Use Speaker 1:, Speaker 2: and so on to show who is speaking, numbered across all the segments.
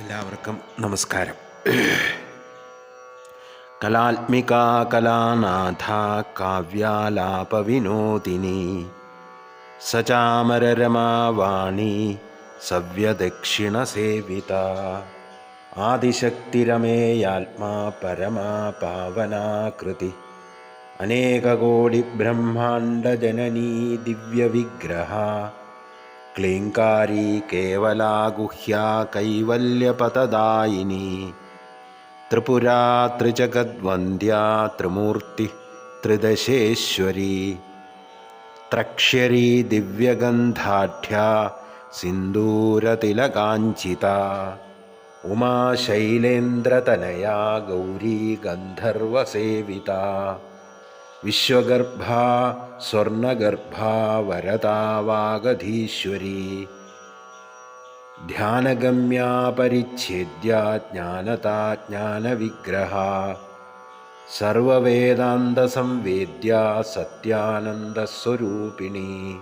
Speaker 1: എല്ലാവർക്കും നമസ്കാരം. കലാത്മിക കലാനാഥ കാവ്യാലാപവിനോദിനി സചാമരരമാവാണി സവ്യദക്ഷിണസേവിത ആദിശക്തിരമേയാത്മാ പരമാ പാവനാകൃതി അനേകകോടി ബ്രഹ്മാണ്ഡജനനീ ദിവ്യവിഗ്രഹ ക്ലീങ്കാരി കേവലാഗുഹ്യാ കൈവല്യപതദായിനി ത്രിപുരാ ത്രിജഗദ്വന്ദ്യാ ത്രിമൂർത്തി ത്രിദശേശ്വരി. ത്രക്ഷ്യരി ദിവ്യഗന്ധാഢ്യാ സിന്ദൂരതിലകാഞ്ചിത. ഉമാശൈലേന്ദ്രതനയാ ഗൗരീ ഗന്ധർവസേവിത വിശ്വഗർഭ സ്വർണഗർഭ വരതാവാഗധീശ്വരീ. ധ്യാനഗമ്യാ ജ്ഞാനതാ ജ്ഞാനവിഗ്രഹ. സർവവേദാന്തസംവേദ്യ സത്യാനന്ദസ്വരൂപിണി.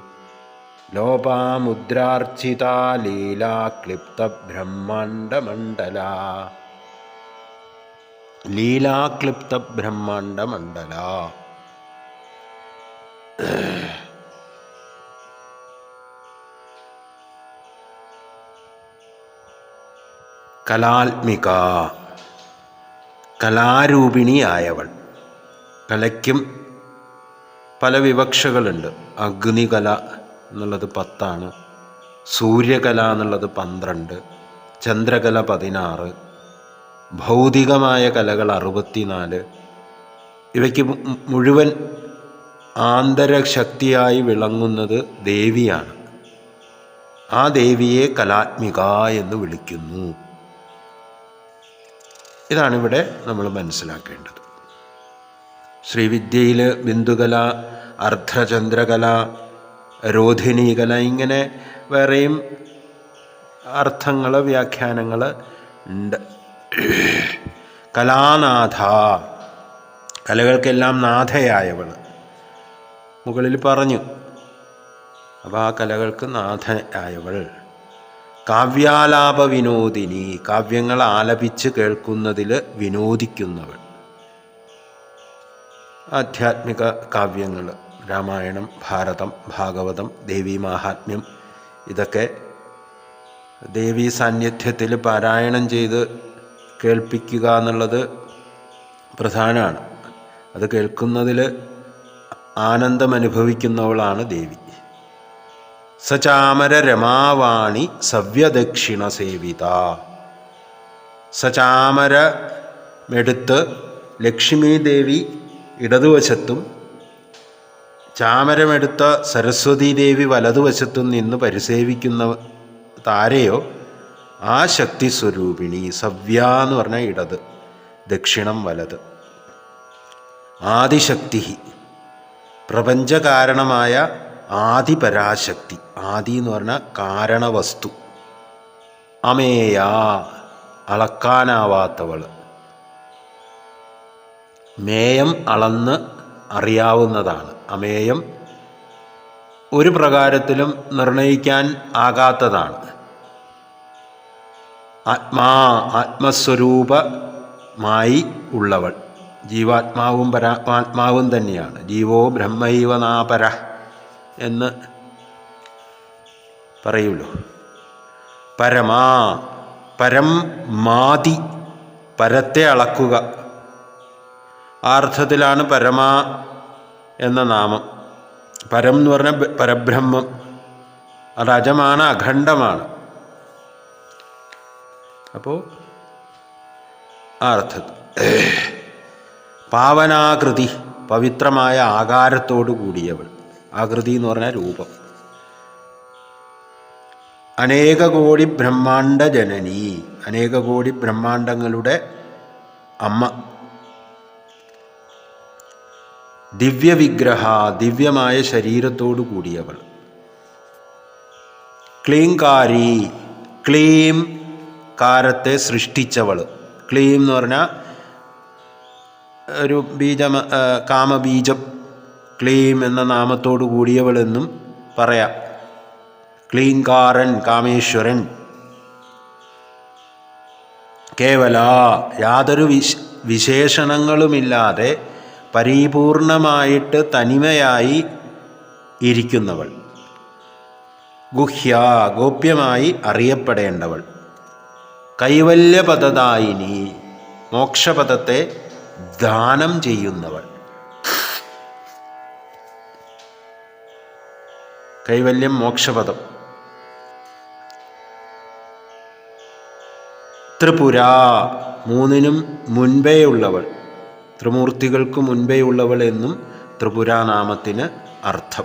Speaker 1: ലോപാമുദ്രാർച്ചിതാ ലീലാ ക്ലിപ്തബ്രഹ്മാണ്ഡമണ്ഡല. ലീലാക്ലിപ്തബ്രഹ്മാണ്ഡമണ്ഡല കലാത്മിക കലാരൂപിണിയായവൾ. കലയ്ക്കും പല വിവക്ഷകളുണ്ട്. അഗ്നികല എന്നുള്ളത് പത്താണ് സൂര്യകല എന്നുള്ളത് പന്ത്രണ്ട് ചന്ദ്രകല പതിനാറ് ഭൗതികമായ കലകൾ അറുപത്തിനാല്. ഇവയ്ക്ക് മുഴുവൻ ആന്തരശക്തിയായി വിളങ്ങുന്നത് ദേവിയാണ്. ആ ദേവിയെ കലാത്മിക എന്ന് വിളിക്കുന്നു. ഇതാണിവിടെ നമ്മൾ മനസ്സിലാക്കേണ്ടത്. ശ്രീവിദ്യയിൽ ബിന്ദുകല അർദ്ധചന്ദ്രകല രോധിനീകല ഇങ്ങനെ വേറെയും അർത്ഥങ്ങൾ വ്യാഖ്യാനങ്ങൾ ഉണ്ട്. കലാനാഥ. കലകൾക്കെല്ലാം നാഥയായവൾ മുകളിൽ പറഞ്ഞു അപ്പോൾ ആ കലകൾക്ക് നാഥനായവൾ. കാവ്യാലാപ വിനോദിനി കാവ്യങ്ങൾ ആലപിച്ച് കേൾക്കുന്നതിൽ വിനോദിക്കുന്നവൾ. ആധ്യാത്മിക കാവ്യങ്ങൾ രാമായണം ഭാരതം ഭാഗവതം ദേവീ മാഹാത്മ്യം ഇതൊക്കെ ദേവീ സാന്നിധ്യത്തിൽ പാരായണം ചെയ്ത് കേൾപ്പിക്കുക എന്നുള്ളത് പ്രധാനമാണ്. അത് കേൾക്കുന്നതിൽ ആനന്ദം അനുഭവിക്കുന്നവളാണ് ദേവി. സചാമര രമാവാണി സവ്യദക്ഷിണ സേവിത സചാമരമെടുത്ത് ലക്ഷ്മി ദേവി ഇടതുവശത്തും ചാമരമെടുത്ത സരസ്വതി ദേവി വലതുവശത്തും നിന്ന് പരിസേവിക്കുന്ന താരയോ ആ ശക്തി സ്വരൂപിണി സവ്യ എന്ന് പറഞ്ഞാൽ ഇടത് ദക്ഷിണം വലത്. ആദിശക്തി പ്രപഞ്ചകാരണമായ ആദിപരാശക്തി. ആദി എന്ന് പറഞ്ഞാൽ കാരണവസ്തു. അമേയ അളക്കാനാവാത്തവൾ മേയം അളന്ന് അറിയാവുന്നതാണ്. അമേയം ഒരു പ്രകാരത്തിലും നിർണയിക്കാൻ ആകാത്തതാണ്. ആത്മാ ആത്മസ്വരൂപമായി ഉള്ളവൾ. ജീവാത്മാവും പരാത്മാത്മാവും തന്നെയാണ്. ജീവോ ബ്രഹ്മൈവ നാപര എന്ന് പറയുള്ളൂ. പരമാ പരം മാതി പരത്തെ അളക്കുക. ആ അർത്ഥത്തിലാണ് പരമാ എന്ന നാമം. പരം എന്ന് പറഞ്ഞാൽ പരബ്രഹ്മം. അത് അജമാണ് അഖണ്ഡമാണ്. അപ്പോൾ ആ അർത്ഥത്തിൽ. പാവനാകൃതി പവിത്രമായ ആകാരത്തോടു കൂടിയവൾ. ആകൃതി എന്ന് പറഞ്ഞാൽ രൂപം. അനേക കോടി ബ്രഹ്മാണ്ട ജനനി അനേക കോടി ബ്രഹ്മാണ്ടങ്ങളുടെ അമ്മ. ദിവ്യവിഗ്രഹ ദിവ്യമായ ശരീരത്തോടു കൂടിയവൾ. ക്ലീംകാരി ക്ലീം കാരത്തെ സൃഷ്ടിച്ചവൾ. ക്ലീം എന്ന് പറഞ്ഞാൽ ഒരു ബീജം കാമബീജം ക്ലീം എന്ന നാമത്തോടു കൂടിയവളെന്നും പറയാം. ക്ലീങ്കാരൻ കാമേശ്വരൻ. കേവല യാതൊരു വിശ വിശേഷണങ്ങളുമില്ലാതെ പരിപൂർണമായിട്ട് തനിമയായി ഇരിക്കുന്നവൾ. ഗുഹ്യ ഗോപ്യമായി അറിയപ്പെടേണ്ടവൾ. കൈവല്യപദദായിനി മോക്ഷപദത്തെ ദാനം ചെയ്യുന്നവൾ. കൈവല്യം മോക്ഷപദം. ത്രിപുര മൂന്നിനും മുൻപേയുള്ളവൾ. ത്രിമൂർത്തികൾക്ക് മുൻപേയുള്ളവൾ എന്നും ത്രിപുര നാമത്തിന് അർത്ഥം.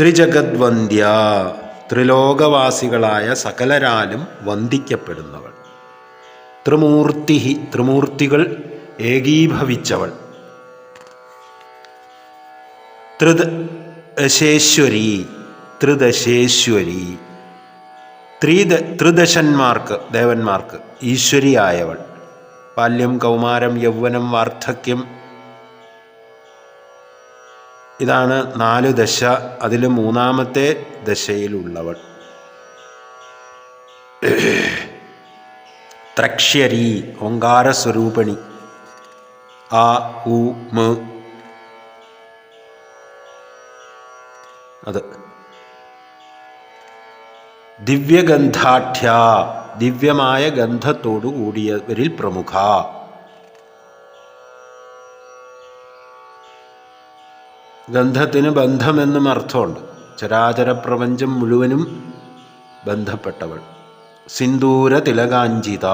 Speaker 1: ത്രിജഗദ്വന്ദ്യ. ത്രിലോകവാസികളായ സകലരാലും വന്ദിക്കപ്പെടുന്നവൾ. ത്രിമൂർത്തി ത്രിമൂർത്തികൾ ഏകീഭവിച്ചവൾ. ത്രിദശേശ്വരി ത്രിദശേശ്വരി. ത്രിദ ത്രിദശന്മാർക്ക് ദേവന്മാർക്ക് ഈശ്വരിയായവൾ. ബാല്യം കൗമാരം യൗവനം വാർദ്ധക്യം. ഇതാണ് നാല് ദശ അതിൽ മൂന്നാമത്തെ ദശയിലുള്ളവൾ. ത്രക്ഷ്യരി ഓങ്കാരസ്വരൂപിണി. ആ ഉ മ. അത്. ദിവ്യഗന്ധാഠ്യ ദിവ്യമായ ഗന്ധത്തോടു കൂടിയവരിൽ പ്രമുഖ. ഗന്ധത്തിന് ബന്ധമെന്നും അർത്ഥമുണ്ട്. ചരാചര പ്രപഞ്ചം മുഴുവനും ബന്ധപ്പെട്ടവൾ. സിന്ദൂര തിലകാഞ്ചിത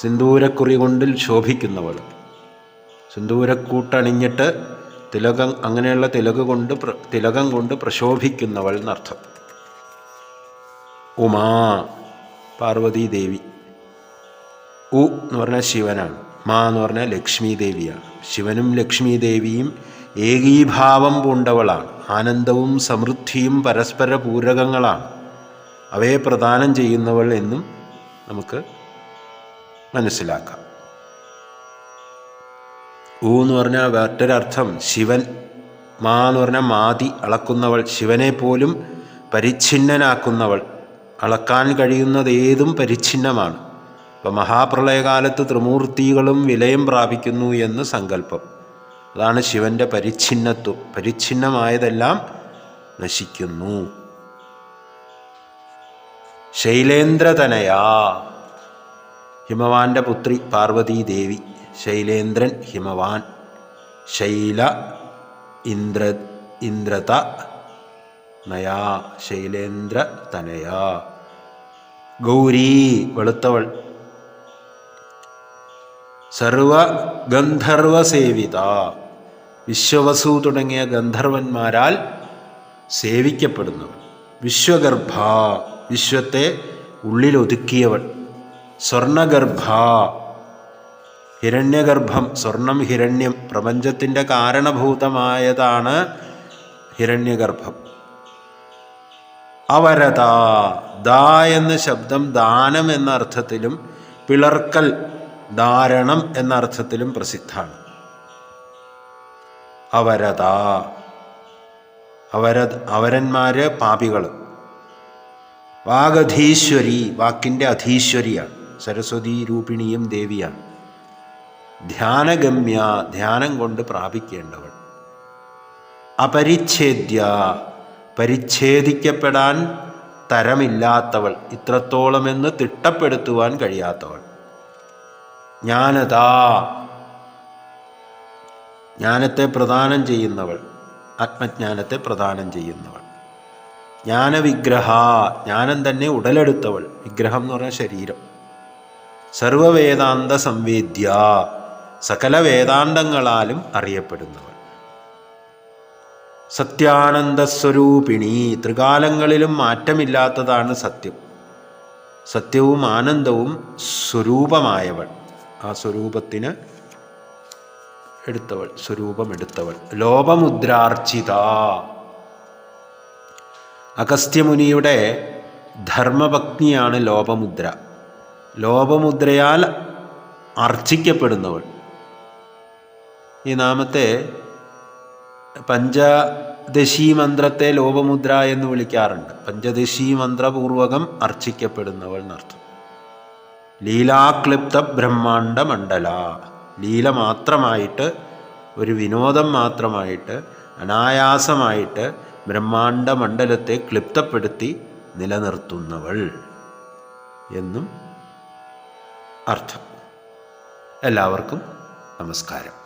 Speaker 1: സിന്ദൂരക്കുറി കൊണ്ടിൽ ശോഭിക്കുന്നവൾ. സിന്ദൂരക്കൂട്ടണിഞ്ഞിട്ട് തിലകം അങ്ങനെയുള്ള തിലക കൊണ്ട് തിലകം കൊണ്ട് പ്രശോഭിക്കുന്നവൾ എന്നർത്ഥം. ഉമാ പാർവതീ ദേവി ഉ എന്ന് പറഞ്ഞാൽ ശിവനാണ്. മാ എന്ന് പറഞ്ഞാൽ ലക്ഷ്മി ദേവിയാണ് ശിവനും ലക്ഷ്മി ദേവിയും ഏകീഭാവം പൂണ്ടവളാണ്. ആനന്ദവും സമൃദ്ധിയും പരസ്പര പൂരകങ്ങളാണ്. അവയെ പ്രദാനം ചെയ്യുന്നവൾ എന്നും നമുക്ക് മനസ്സിലാക്കാം. ഊ എന്ന് പറഞ്ഞാൽ മറ്റൊരർത്ഥം ശിവൻ മാ എന്ന് പറഞ്ഞാൽ മാതി അളക്കുന്നവൾ. ശിവനെ പോലും പരിച്ഛിന്നനാക്കുന്നവൾ. അളക്കാൻ കഴിയുന്നത് ഏതും പരിച്ഛിന്നമാണ്. അപ്പോൾ മഹാപ്രളയകാലത്ത് ത്രിമൂർത്തികളും വിലയം പ്രാപിക്കുന്നു എന്ന് സങ്കല്പം. അതാണ് ശിവന്റെ പരിച്ഛിന്നത്വം. പരിച്ഛിന്നമായതെല്ലാം നശിക്കുന്നു. ശൈലേന്ദ്രതനയാ ഹിമവാന്റെ പുത്രി പാർവതീദേവി ശൈലേന്ദ്രൻ ഹിമവാൻ ശൈല ഇന്ദ്ര ഇന്ദ്രത നയാ ശൈലേന്ദ്ര തനയാ ഗൗരി വെളുത്തവൾ സർവ ഗന്ധർവസേവിത വിശ്വവസു തുടങ്ങിയ ഗന്ധർവന്മാരാൽ സേവിക്കപ്പെടുന്നു. വിശ്വഗർഭ. വിശ്വത്തെ ഉള്ളിലൊതുക്കിയവൾ. സ്വർണഗർഭ. ഹിരണ്യഗർഭം. സ്വർണം ഹിരണ്യം. പ്രപഞ്ചത്തിന്റെ കാരണഭൂതമായതാണ് ഹിരണ്യഗർഭം. അവരത. ദാ എന്ന ശബ്ദം ദാനം എന്ന അർത്ഥത്തിലും പിളർക്കൽ ധാരണം എന്ന അർത്ഥത്തിലും പ്രസിദ്ധമാണ്. അവരത. അവര അവരന്മാര് പാപികൾ വാഗധീശ്വരി വാക്കിന്റെ അധീശ്വരിയാണ്. സരസ്വതി രൂപിണിയും ദേവിയാണ്. ധ്യാനഗമ്യ ധ്യാനം കൊണ്ട് പ്രാപിക്കേണ്ടവൾ. അപരിച്ഛേദ്യ പരിച്ഛേദിക്കപ്പെടാൻ തരമില്ലാത്തവൾ. ഇത്രത്തോളമെന്ന് തിട്ടപ്പെടുത്തുവാൻ കഴിയാത്തവൾ. ജ്ഞാനതാ ജ്ഞാനത്തെ പ്രദാനം ചെയ്യുന്നവൾ. ആത്മജ്ഞാനത്തെ പ്രദാനം ചെയ്യുന്നവൾ. ജ്ഞാനവിഗ്രഹ ജ്ഞാനം തന്നെ ഉടലെടുത്തവൾ. വിഗ്രഹം എന്ന് പറഞ്ഞാൽ ശരീരം. സർവവേദാന്ത സംവേദ്യ സകല വേദാന്തങ്ങളാലും അറിയപ്പെടുന്നവൾ. സത്യാനന്ദ സ്വരൂപിണി ത്രികാലങ്ങളിലും മാറ്റമില്ലാത്തതാണ് സത്യം. സത്യവും ആനന്ദവും സ്വരൂപമായവൾ. ആ സ്വരൂപത്തിന് എടുത്തവൾ സ്വരൂപമെടുത്തവൾ. ലോപമുദ്രാർച്ചിത. അഗസ്ത്യമുനിയുടെ ധർമ്മപത്നിയാണ് ലോപമുദ്ര. ലോപമുദ്രയാൽ അർച്ചിക്കപ്പെടുന്നവൾ. ഈ നാമത്തെ പഞ്ചദശി മന്ത്രത്തെ ലോപമുദ്ര എന്ന് വിളിക്കാറുണ്ട്. പഞ്ചദശീ മന്ത്രപൂർവകം അർച്ചിക്കപ്പെടുന്നവൾ എന്നർത്ഥം. ലീലാക്ലിപ്ത ബ്രഹ്മാണ്ട മണ്ഡല ലീല മാത്രമായിട്ട് ഒരു വിനോദം മാത്രമായിട്ട് അനായാസമായിട്ട് ബ്രഹ്മാണ്ട മണ്ഡലത്തെ ക്ലിപ്തപ്പെടുത്തി നിലനിർത്തുന്നവൾ എന്നും അർത്ഥം. എല്ലാവർക്കും നമസ്കാരം.